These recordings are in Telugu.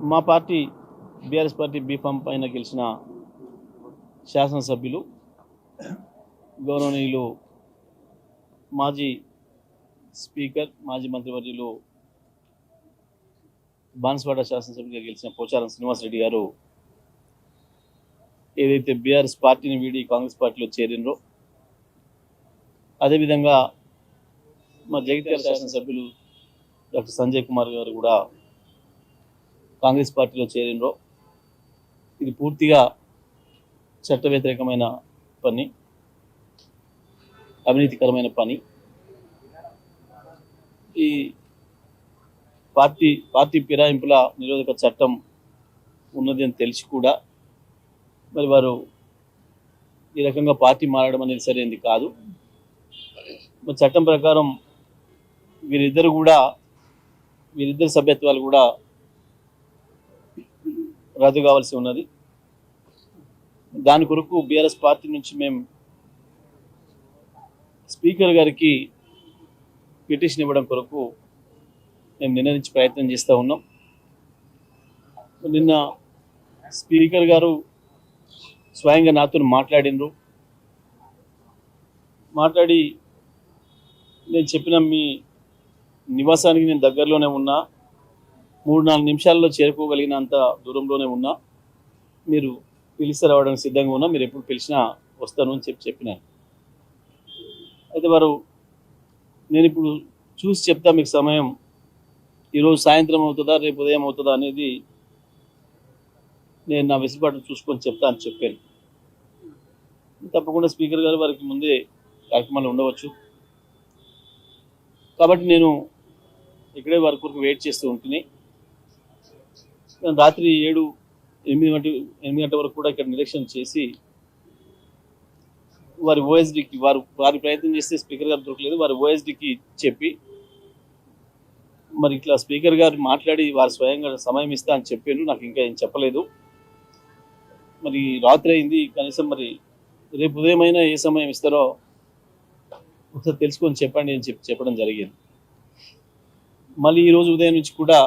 మా పార్టీ బీఆర్ఎస్ పార్టీ బీఫామ్ పైన గెలిచిన శాసనసభ్యులు గౌరవనీయులు మాజీ స్పీకర్ మాజీ మంత్రివర్యులు బాన్స్వాడ శాసనసభ్యులుగా గెలిచిన పోచారం శ్రీనివాసరెడ్డి గారు ఏదైతే బీఆర్ఎస్ పార్టీని వీడి కాంగ్రెస్ పార్టీలో చేరినరో అదేవిధంగా మా జగిత్యాల శాసనసభ్యులు డాక్టర్ సంజయ్ కుమార్ గారు కూడా కాంగ్రెస్ పార్టీలో చేరినరో. ఇది పూర్తిగా చట్ట వ్యతిరేకమైన పని అవినీతికరమైన పని. ఈ పార్టీ పార్టీ ఫిరాయింపుల నిరోధక చట్టం ఉన్నది అని తెలిసి కూడా మరి వారు ఈ రకంగా పార్టీ మారడం అనేది సరైనది కాదు. మరి చట్టం ప్రకారం వీరిద్దరు కూడా వీరిద్దరు సభ్యత్వాలు కూడా రద్దు కావాల్సి ఉన్నది. దాని కొరకు బీఆర్ఎస్ పార్టీ నుంచి మేము స్పీకర్ గారికి పిటిషన్ ఇవ్వడం కొరకు మేము నిర్ణయించి ప్రయత్నం చేస్తూ ఉన్నాం. నిన్న స్పీకర్ గారు స్వయంగా నాతో మాట్లాడినరు. మాట్లాడి నేను చెప్పిన మీ నివాసానికి నేను దగ్గరలోనే ఉన్నా. మూడు నాలుగు నిమిషాల్లో చేరుకోగలిగినంత దూరంలోనే ఉన్నా మీరు పిలిచి రావడానికి సిద్ధంగా ఉన్నా మీరు ఎప్పుడు పిలిచినా వస్తాను అని చెప్పి చెప్పినాను అయితే వారు నేను ఇప్పుడు చూసి చెప్తా మీకు సమయం. ఈరోజు సాయంత్రం అవుతుందా రేపు ఉదయం అవుతుందా అనేది నేను నా వెసులుబాటు చూసుకొని చెప్తా అని చెప్పాను. తప్పకుండా స్పీకర్ గారు వారికి ముందే కార్యక్రమాలు ఉండవచ్చు. కాబట్టి నేను ఇక్కడే వారి కొరకు వెయిట్ చేస్తూ ఉంటుంది రాత్రి ఏడు ఎనిమిది గంట ఎనిమిది గంటల వరకు కూడా ఇక్కడ నిరీక్షణ చేసి వారి ఓఎస్డికి వారు వారి ప్రయత్నం చేస్తే స్పీకర్ గారు దొరకలేదు. వారి ఓఎస్డికి చెప్పి మరి ఇట్లా స్పీకర్ గారు మాట్లాడి వారు స్వయంగా సమయం ఇస్తా అని చెప్పాను నాకు ఇంకా ఏం చెప్పలేదు. మరి రాత్రి అయింది. కనీసం మరి రేపు ఉదయం అయినా ఏ సమయం ఇస్తారో ఒకసారి తెలుసుకొని చెప్పండి అని చెప్పి చెప్పడం జరిగింది. మళ్ళీ ఈరోజు ఉదయం నుంచి కూడా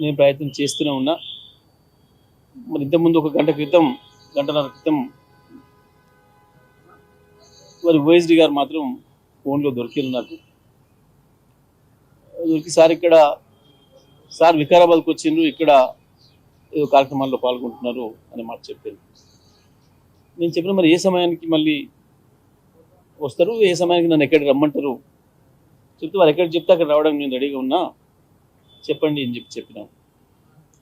నేను ప్రయత్నం చేస్తూనే ఉన్నా. మరి ఇంతకుముందు ఒక గంట క్రితం గంటన్నర క్రితం మరి ఓఎస్డి గారు మాత్రం ఫోన్లో దొరికారు నాకు. దొరికి సార్ ఇక్కడ సార్ వికారాబాద్కి వచ్చిండ్రు ఇక్కడ ఏదో కార్యక్రమాల్లో పాల్గొంటున్నారు అని మాట చెప్పాను నేను చెప్పిన మరి ఏ సమయానికి మళ్ళీ వస్తారు? ఏ సమయానికి నన్ను ఎక్కడికి రమ్మంటారు? చెప్తే వారు ఎక్కడ చెప్తే అక్కడ రావడానికి నేను రెడీగా ఉన్నా. చెప్పండి అని చెప్పి చెప్పినాను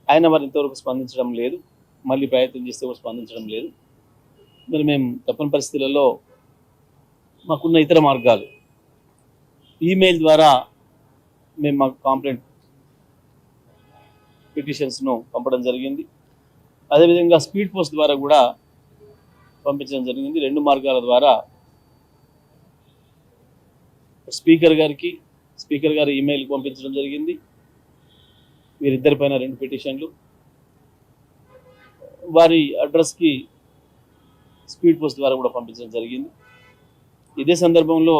ఆయన మరి ఇంతవరకు స్పందించడం లేదు. మళ్ళీ ప్రయత్నం చేస్తే కూడా స్పందించడం లేదు. మరి మేము తప్పని పరిస్థితులలో మాకున్న ఇతర మార్గాలు. ఈమెయిల్ ద్వారా మేము మాకు కాంప్లైంట్ పిటిషన్స్ను పంపడం జరిగింది. అదేవిధంగా స్పీడ్ పోస్ట్ ద్వారా కూడా పంపించడం జరిగింది. రెండు మార్గాల ద్వారా స్పీకర్ గారికి స్పీకర్ గారి ఈమెయిల్కి పంపించడం జరిగింది. వీరిద్దరిపైన రెండు పిటిషన్లు. వారి అడ్రస్కి స్పీడ్ పోస్ట్ ద్వారా కూడా పంపించడం జరిగింది. ఇదే సందర్భంలో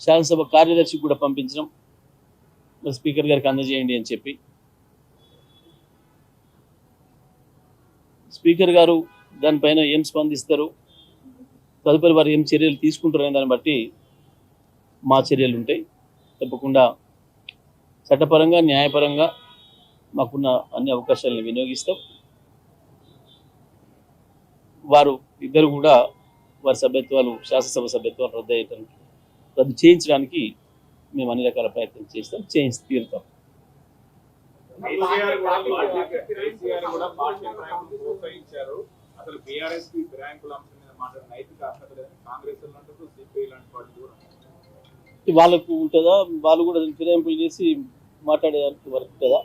శాసనసభ కార్యదర్శికి కూడా పంపించడం మరి స్పీకర్ గారికి అందజేయండి అని చెప్పి. స్పీకర్ గారు దానిపైన ఏం స్పందిస్తారు? తదుపరి వారు ఏం చర్యలు తీసుకుంటారనే దాన్ని బట్టి మా చర్యలు ఉంటాయి తప్పకుండా చట్టపరంగా న్యాయపరంగా మాకున్న అన్ని అవకాశాలను వినియోగిస్తాం. వారు ఇద్దరు కూడా వారి సభ్యత్వాలు శాసనసభ సభ్యత్వాలు రద్దు అయ్యేటానికి రద్దు చేయించడానికి మేము అన్ని రకాల ప్రయత్నం చేస్తాం చేయించి తీరుతాం. కేసీఆర్ కూడా పార్టీ- కేసీఆర్ కూడా పార్టీ ఫిరాయింపును ప్రోత్సహించారు. అసలు బీఆర్ఎస్కి ఫిరాయింపుల అంశం మీద మాట్లాడిన నైతిక అర్హత లేదని కాంగ్రెస్ లాంటి సిపిఐ లాంటి పార్టీ కూడా వాళ్ళకు ఉంటుందా? వాళ్ళు కూడా ఫిరాయింపులు చేసి మాట్లాడేదానికి వరకు కదా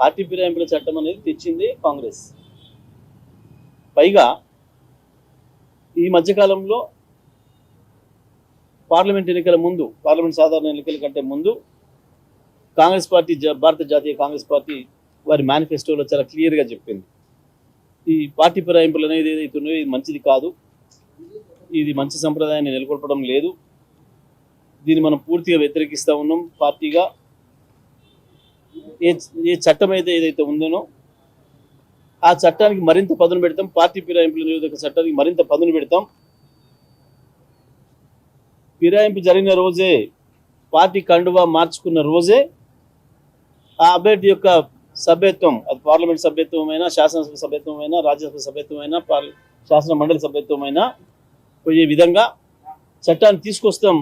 పార్టీ ఫిరాయింపుల చట్టం అనేది తెచ్చింది కాంగ్రెస్. పైగా ఈ మధ్యకాలంలో పార్లమెంట్ ఎన్నికల ముందు పార్లమెంట్ సాధారణ ఎన్నికల కంటే ముందు కాంగ్రెస్ పార్టీ జా- భారత జాతీయ కాంగ్రెస్ పార్టీ వారి మేనిఫెస్టోలో చాలా క్లియర్గా చెప్పింది. ఈ పార్టీ ఫిరాయింపులు అనేది ఏదైతున్నాయో ఇది మంచిది కాదు. ఇది మంచి సంప్రదాయాన్ని నెలకొల్పడం లేదు. దీన్ని మనం పూర్తిగా వ్యతిరేకిస్తూ ఉన్నాం పార్టీగా. ఏ ఏ చట్టం అయితే ఏదైతే ఉందనో ఆ చట్టానికి మరింత పదును పెడతాం. పార్టీ ఫిరాయింపుల నిరోధక చట్టానికి మరింత పదును పెడతాం. ఫిరాయింపు జరిగిన రోజే పార్టీ కండువా మార్చుకున్న రోజే ఆ అభ్యర్థి యొక్క సభ్యత్వం అది పార్లమెంట్ సభ్యత్వమైనా శాసనసభ సభ్యత్వమైనా రాజ్యసభ సభ్యత్వమైనా పార్ల శాసన మండలి సభ్యత్వమైనా పోయే విధంగా చట్టాన్ని తీసుకొస్తాం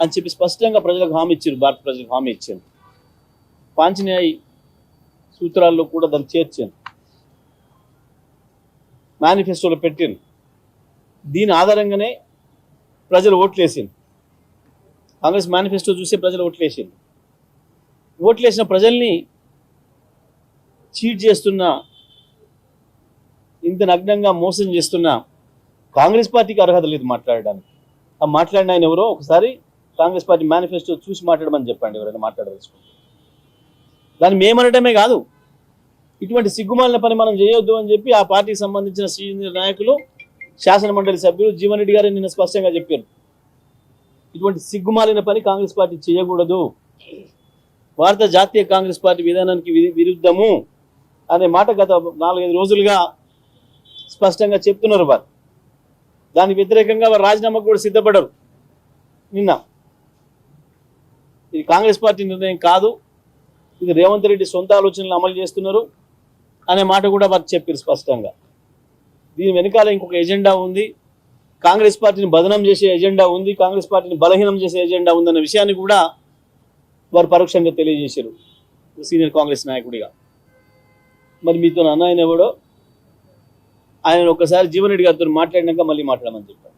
అని చెప్పి స్పష్టంగా ప్రజలకు హామీ ఇచ్చారు. భారత ప్రజలకు హామీ ఇచ్చారు. పాంచనేయ సూత్రాల్లో కూడా దాన్ని చేర్చాను. మేనిఫెస్టోలో పెట్టాను. దీని ఆధారంగానే ప్రజలు ఓట్లేసింది. కాంగ్రెస్ మేనిఫెస్టో చూసే ప్రజలు ఓట్లేసింది. ఓట్లేసిన ప్రజల్ని చీట్ చేస్తున్న ఇంత నగ్నంగా మోసం చేస్తున్న కాంగ్రెస్ పార్టీకి అర్హత లేదు మాట్లాడడానికి. ఆ మాట్లాడిన ఆయన ఎవరో? ఒకసారి కాంగ్రెస్ పార్టీ మేనిఫెస్టో చూసి మాట్లాడమని చెప్పండి ఎవరైనా మాట్లాడదలుచుకుంటే. దాన్ని మేమనటమే కాదు. ఇటువంటి సిగ్గుమాలిన పని మనం చేయొద్దు అని చెప్పి ఆ పార్టీకి సంబంధించిన సీనియర్ నాయకులు శాసన మండలి సభ్యులు జీవన్ రెడ్డి గారు నిన్న స్పష్టంగా చెప్పారు. ఇటువంటి సిగ్గుమాలిన పని కాంగ్రెస్ పార్టీ చేయకూడదు. భారత జాతీయ కాంగ్రెస్ పార్టీ విధానానికి విరుద్ధము అనే మాట గత నాలుగైదు రోజులుగా స్పష్టంగా చెప్తున్నారు వారు. దానికి వ్యతిరేకంగా వారు రాజీనామాకు కూడా సిద్ధపడరు నిన్న. ఇది కాంగ్రెస్ పార్టీ నిర్ణయం కాదు. ఇది రేవంత్ రెడ్డి సొంత ఆలోచనలు అమలు చేస్తున్నారు అనే మాట కూడా వారు చెప్పారు స్పష్టంగా. దీని వెనకాల ఇంకొక ఎజెండా ఉంది. కాంగ్రెస్ పార్టీని బదనం చేసే ఎజెండా ఉంది. కాంగ్రెస్ పార్టీని బలహీనం చేసే ఎజెండా ఉందన్న విషయాన్ని కూడా వారు పరోక్షంగా తెలియజేశారు. సీనియర్ కాంగ్రెస్ నాయకుడిగా. మరి మీతో అన్న ఆయన ఎవడో? ఆయన ఒకసారి జీవన్ రెడ్డి గారితో మాట్లాడినాక మళ్ళీ మాట్లాడమని చెప్పారు.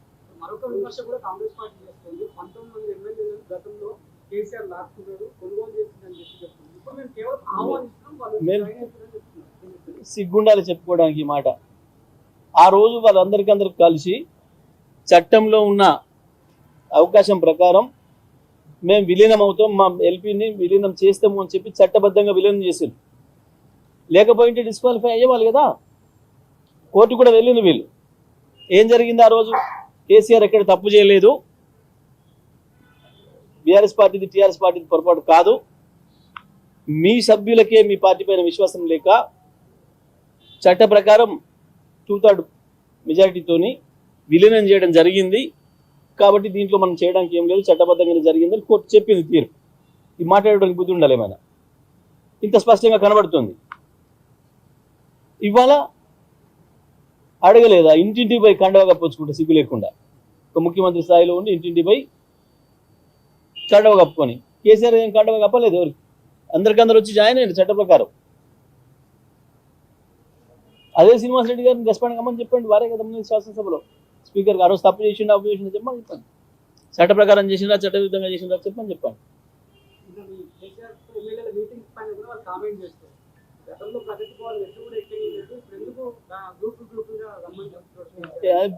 గతంలో కేసీఆర్ లాక్కున్నారు కొనుగోలు చేసిందని చెప్పి మేము సిగ్గుండాలి చెప్పుకోవడానికి ఈ మాట. ఆ రోజు వాళ్ళందరికందరూ కలిసి చట్టంలో ఉన్న అవకాశం ప్రకారం మేము విలీనం అవుతాం మా ఎల్పీని విలీనం చేస్తాము అని చెప్పి చట్టబద్ధంగా విలీనం చేశారు. లేకపోయింటే డిస్క్వాలిఫై అయ్యేవాళ్ళు కదా. కోర్టు కూడా వెళ్ళింది వీళ్ళు. ఏం జరిగింది ఆ రోజు? కేసీఆర్ ఎక్కడ తప్పు చేయలేదు. బీఆర్ఎస్ పార్టీది టీఆర్ఎస్ పార్టీది పొరపాటు కాదు. మీ సభ్యులకే మీ పార్టీ పైన విశ్వాసం లేక చట్ట ప్రకారం టూ థర్డ్ మెజారిటీతోని విలీనం చేయడం జరిగింది. కాబట్టి దీంట్లో మనం చేయడానికి ఏం లేదు చట్టబద్ధంగా జరిగిందని కోర్టు చెప్పింది తీరు. ఇది మాట్లాడడానికి బుద్ధి ఉండాలి ఏమైనా. ఇంత స్పష్టంగా కనబడుతుంది. ఇవాళ అడగలేదా? ఇంటింటి పోయి కండవా కప్పుకొచ్చుకుంటే సిగ్గు లేకుండా. ఒక ముఖ్యమంత్రి స్థాయిలో ఉండి ఇంటింటి పోయి కండవ కప్పుకొని. కేసీఆర్ ఏం కండవ కప్పలేదు ఎవరికి? అందరికందరూ వచ్చి జాయిన్ అయ్యారు చట్ట ప్రకారం. అదే శ్రీనివాస్ రెడ్డి గారిని రెస్పాండ్ కమ్మని చెప్పండి వారే కదా ముందు శాసనసభలో. స్పీకర్ ఆ రోజు తప్పు చేసిండు అప్పు చేసిండు చెప్పమని చెప్పండి. చట్ట ప్రకారం చేసిండ్రా చట్ట విధంగా చేసిండ్రా చెప్పమని చెప్పండి.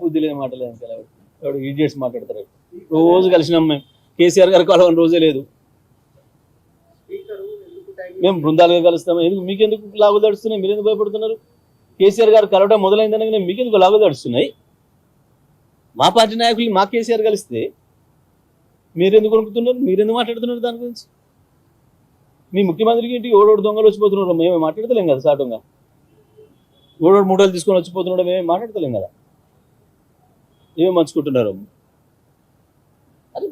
బుద్ధి లేని మాటలేదు ఇంకా ఎవడు ఇడియట్స్ మాట్లాడతారు. రోజు కలిసినాం మేము. కేసీఆర్ గారు కలవని రోజే లేదు. మేము బృందాలుగా కలుస్తాము? ఎందుకు మీకెందుకు లాగు దడుస్తున్నాయి? మీరు ఎందుకు భయపడుతున్నారు? కేసీఆర్ గారు కలవడం మొదలైందనగానే మీకెందుకు లాగు దడుస్తున్నాయి? మా పార్టీ నాయకులు మా కేసీఆర్ కలిస్తే మీరెందుకు కొనుక్కుతున్నారు మీరెందుకు మాట్లాడుతున్నారు దాని గురించి? మీ ముఖ్యమంత్రికి ఇంటికి ఓడోడు దొంగలు వచ్చిపోతున్నారు. మేమే మాట్లాడతలేం కదా సాటంగా? ఓడోడు మూటలు తీసుకొని వచ్చిపోతున్నాడు మేమే మాట్లాడతలేం కదా? ఏమేమి మంచుకుంటున్నారు అరే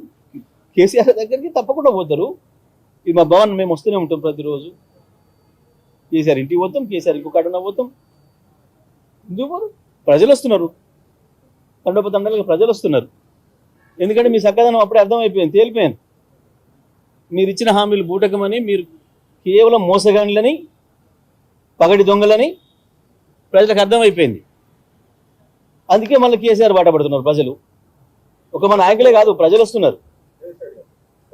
కేసీఆర్ దగ్గరికి తప్పకుండా పోతారు. ఇది మా భవన్ మేము వస్తూనే ఉంటాం ప్రతిరోజు. కేసీఆర్ ఇంటికి పోతాం కేసీఆర్ ఇంకో కాడన పోతాం. ఎందుకు ప్రజలు వస్తున్నారు. తండోప ప్రజలు వస్తున్నారు. ఎందుకంటే మీ సక్కదనం అప్పుడే అర్థమైపోయింది తేలిపోయింది. మీరు ఇచ్చిన హామీలు బూటకమని మీరు కేవలం మోసగాండ్లని పగడి దొంగలని ప్రజలకు అర్థమైపోయింది. అందుకే మళ్ళీ కేసీఆర్ బాట పడుతున్నారు ప్రజలు. ఒక మన నాయకులే కాదు ప్రజలు వస్తున్నారు.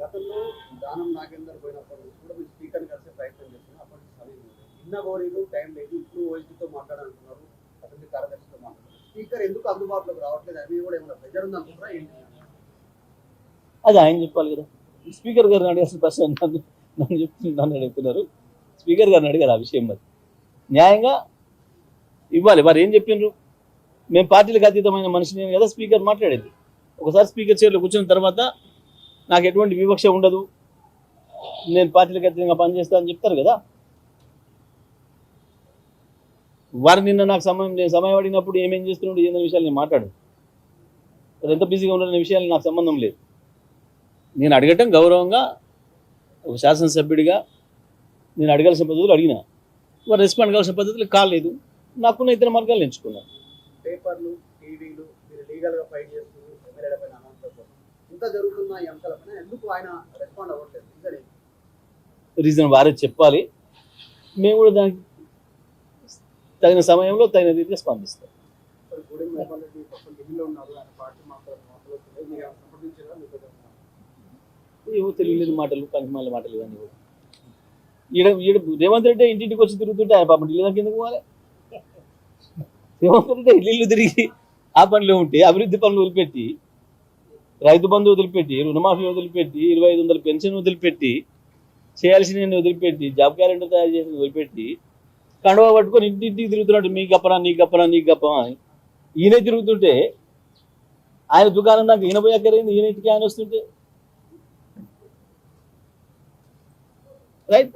గతంలో దానం నాగేందర్ పోయినప్పటి నుంచి కూడా మీరు స్పీకర్ కలిసే ప్రయత్నం చేస్తున్నారు అప్పటి నుంచి చిన్న లేదు గోరీలు టైం లేదు. ఇప్పుడు ఓఎస్టీతో మాట్లాడాలంటున్నారు అసెంబ్లీ కార్యదర్శితో మాట్లాడారు. స్పీకర్ ఎందుకు అందుబాటులోకి రావట్లేదు? అది కూడా ఏమైనా ప్రెజర్ ఉంది అనుకుంటారా ఏంటి అది ఆయన చెప్పాలి కదా. స్పీకర్ గారిని అడిగాల్సిన ప్రశ్న నన్ను నన్ను చెప్తున్నారు అడుగుతున్నారు. స్పీకర్ గారిని అడిగారు ఆ విషయం మరి. న్యాయంగా ఇవ్వాలి. వారు ఏం చెప్పిండ్రు? మేము పార్టీలకు అతీతమైన మనిషిని కదా స్పీకర్ మాట్లాడేది. ఒకసారి స్పీకర్ చైర్లో కూర్చున్న తర్వాత నాకు ఎటువంటి వివక్ష ఉండదు. నేను పార్టీలకు అతీతంగా పనిచేస్తా అని చెప్తారు కదా. వారు నిన్న నాకు సమయం నేను సమయం అడిగినప్పుడు ఏమేం చేస్తున్నాడు ఏందనే విషయాలు నేను మాట్లాడు వారు ఎంత బిజీగా ఉన్నాడనే విషయాలు నాకు సంబంధం లేదు. నేను అడగటం గౌరవంగా ఒక శాసనసభ్యుడిగా నేను అడగాల్సిన పద్ధతులు అడిగిన. వారు రెస్పాండ్ కావాల్సిన పద్ధతులు కాలేదు. నాకున్న ఇతర మార్గాలు ఎంచుకున్నాను. పేపర్లు టీవీలు మీరు లీగల్గా ఫైట్ చేస్తున్నారు ఎమ్మెల్యేల పైన అనౌన్స్ కోసం ఇంత జరుగుతున్న ఈ అంశాలపైన ఎందుకు ఆయన రెస్పాండ్ అవ్వట్లేదు? రీజన్ ఏంటి? రీజన్ వారే చెప్పాలి. మేము కూడా దానికి తగిన సమయంలో తగిన రీతిగా స్పందిస్తాం ఇప్పుడు గూడెం మోహన్ రెడ్డి ప్రస్తుతం ఢిల్లీలో ఉన్నారు ఆయన పార్టీ మాట్లాడిన మాటలు వస్తున్నాయి. మీరు ఏమైనా సంప్రదించారా? మీకు ఏమైనా? ఏవో తెలియలేని మాటలు పనికిమాల మాటలు ఇవన్నీ కూడా. ఈడ ఈడ రేవంత్ రెడ్డి ఇంటింటికి వచ్చి తిరుగుతుంటే ఆయన పాపం ఢిల్లీ దాకా ఎందుకు పోవాలి. రేవంత్ రెడ్డి ఇల్లు తిరిగి ఆ పనిలో ఉంటే అభివృద్ధి పనులు వదిలిపెట్టి రైతు బంధు వదిలిపెట్టి రుణమాఫీ వదిలిపెట్టి ఇరవై ఐదు వందల పెన్షన్ వదిలిపెట్టి చేయాల్సిన వదిలిపెట్టి జాబ్ క్యాలెండర్ తయారు చేసి వదిలిపెట్టి కండవ పట్టుకొని ఇంటింటికి తిరుగుతున్నాడు మీ గప్పరా నీ గప్పరా నీ గప్పరా అని ఈయన తిరుగుతుంటే ఆయన దుకాణం నాకు ఈయన పోయి అక్కరైంది ఈయన ఇంటికి ఆయన వస్తుంటే. రైట్